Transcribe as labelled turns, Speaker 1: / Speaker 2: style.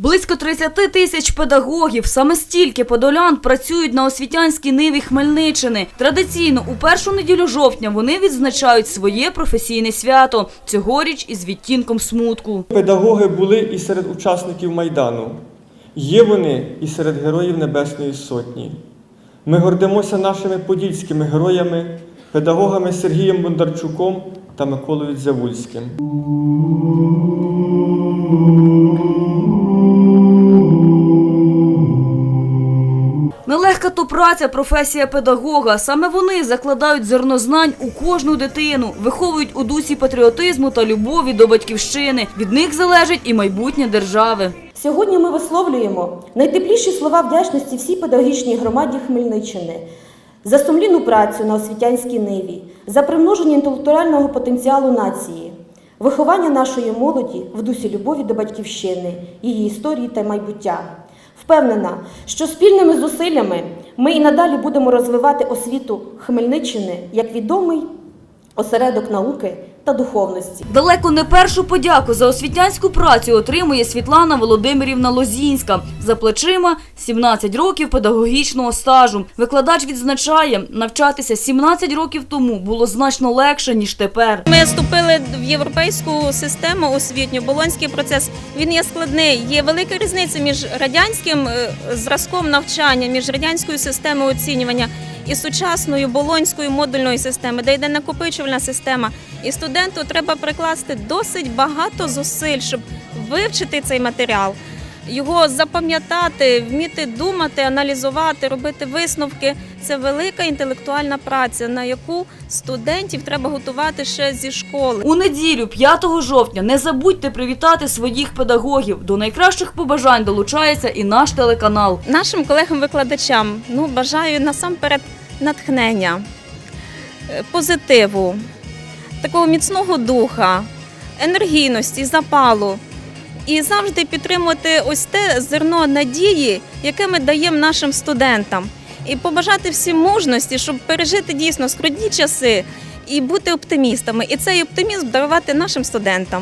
Speaker 1: Близько 30 тисяч педагогів. Саме стільки подолян працюють на освітянській ниві Хмельниччини. Традиційно у першу неділю жовтня вони відзначають своє професійне свято. Цьогоріч із відтінком смутку.
Speaker 2: Педагоги були і серед учасників Майдану. Є вони і серед героїв Небесної Сотні. Ми гордимося нашими подільськими героями, педагогами Сергієм Бондарчуком та Миколою Дзявульським.
Speaker 1: Нелегка то праця, професія педагога. Саме вони закладають зерно знань у кожну дитину, виховують у дусі патріотизму та любові до батьківщини. Від них залежить і майбутнє держави.
Speaker 3: Сьогодні ми висловлюємо найтепліші слова вдячності всій педагогічній громаді Хмельниччини за сумлінну працю на освітянській ниві, за примноження інтелектуального потенціалу нації, виховання нашої молоді в дусі любові до батьківщини, її історії та майбуття. Впевнена, що спільними зусиллями ми і надалі будемо розвивати освіту Хмельниччини як відомий осередок науки та духовності.
Speaker 1: Далеко не першу подяку за освітянську працю отримує Світлана Володимирівна Лозінська. За плечима 17 років педагогічного стажу. Викладач відзначає, навчатися 17 років тому було значно легше, ніж тепер.
Speaker 4: Ми вступили в європейську систему освітню. Болонський процес він є складний. Є велика різниця між радянським е, зразком навчання, між радянською системою оцінювання і сучасною болонською модульною системою, де йде накопичувальна система. І студенту треба прикласти досить багато зусиль, щоб вивчити цей матеріал. Його запам'ятати, вміти думати, аналізувати, робити висновки це велика інтелектуальна праця, на яку студентів треба готувати ще зі школи.
Speaker 1: У неділю, 5 жовтня, не забудьте привітати своїх педагогів. До найкращих побажань долучається і наш телеканал.
Speaker 4: Нашим колегам-викладачам ну, бажаю насамперед натхнення, е, позитиву, такого міцного духа, енергійності, запалу. І завжди підтримувати ось те зерно надії, яке ми даємо нашим студентам. І побажати всім мужності, щоб пережити дійсно скрутні часи і бути оптимістами. І цей оптимізм дарувати нашим студентам.